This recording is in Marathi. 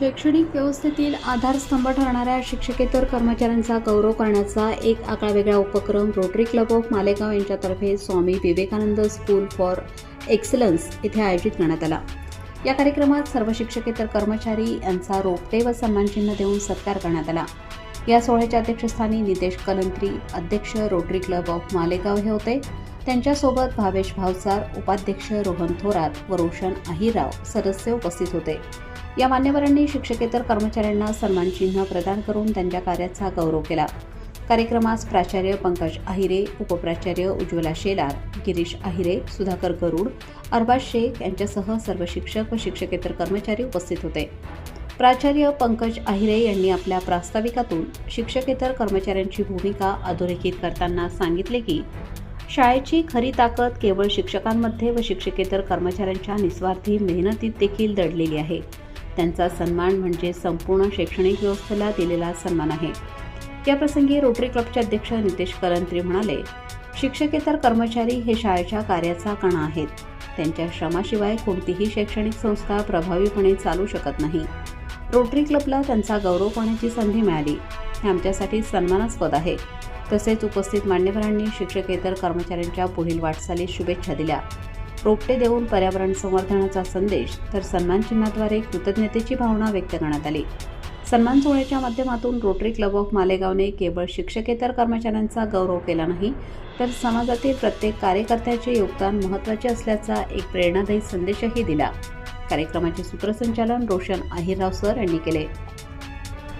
शैक्षणिक व्यवस्थेतील आधारस्तंभ ठरणाऱ्या शिक्षकेतर कर्मचाऱ्यांचा गौरव करण्याचा एक आगळावेगळा उपक्रम रोटरी क्लब ऑफ मालेगाव यांच्यातर्फे Swami Vivekananda school for excellence इथे आयोजित करण्यात आला. या कार्यक्रमात सर्व शिक्षकेतर कर्मचारी यांचा रोपटे व सन्मानचिन्ह देऊन सत्कार करण्यात आला. या सोहळ्याच्या अध्यक्षस्थानी नितेश कलंत्री अध्यक्ष रोटरी क्लब ऑफ मालेगाव हे होते. त्यांच्यासोबत भावेश भावसार उपाध्यक्ष रोहन थोरात व रोशन अहिराव सदस्य उपस्थित होते. या मान्यवरांनी शिक्षकेतर कर्मचाऱ्यांना सन्मानचिन्ह प्रदान करून त्यांच्या कार्याचा गौरव केला. कार्यक्रमास प्राचार्य पंकज अहिरे उपप्राचार्य उज्ज्वला शेलार गिरीश अहिरे सुधाकर गरुड अरबाज शेख यांच्यासह सर्व शिक्षक व शिक्षकेतर कर्मचारी उपस्थित होते. प्राचार्य पंकज अहिरे यांनी आपल्या प्रास्ताविकातून शिक्षकेतर कर्मचाऱ्यांची भूमिका अधोरेखित करताना सांगितले की शाळेची खरी ताकद केवळ शिक्षकांमध्ये व शिक्षकेतर कर्मचाऱ्यांच्या निस्वार्थी मेहनतीत देखील दडलेली आहे. त्यांचा सन्मान म्हणजे संपूर्ण शैक्षणिक व्यवस्थेला दिलेला सन्मान आहे. याप्रसंगी रोटरी क्लबचे अध्यक्ष नितेश करंत्री म्हणाले शिक्षकेतर कर्मचारी हे शाळेच्या कार्याचा कणा आहेत. त्यांच्या श्रमाशिवाय कोणतीही शैक्षणिक संस्था प्रभावीपणे चालू शकत नाही. रोटरी क्लबला त्यांचा गौरव पाहण्याची संधी मिळाली. हे आमच्यासाठी सन्मानास्पद आहे. तसेच उपस्थित मान्यवरांनी शिक्षकेतर कर्मचाऱ्यांच्या पुढील वाटचालीस शुभेच्छा दिल्या. रोपटे देऊन पर्यावरण संवर्धनाचा संदेश तर सन्मान चिन्हाद्वारे कृतज्ञतेची भावना व्यक्त करण्यात आली. सन्मान सोहळ्याच्या माध्यमातून रोटरी क्लब ऑफ मालेगावने केवळ शिक्षकेतर कर्मचाऱ्यांचा गौरव केला नाही तर समाजातील प्रत्येक कार्यकर्त्याचे योगदान महत्त्वाचे असल्याचा एक प्रेरणादायी संदेशही दिला. कार्यक्रमाचे सूत्रसंचालन रोशन अहिरराव सर यांनी केले.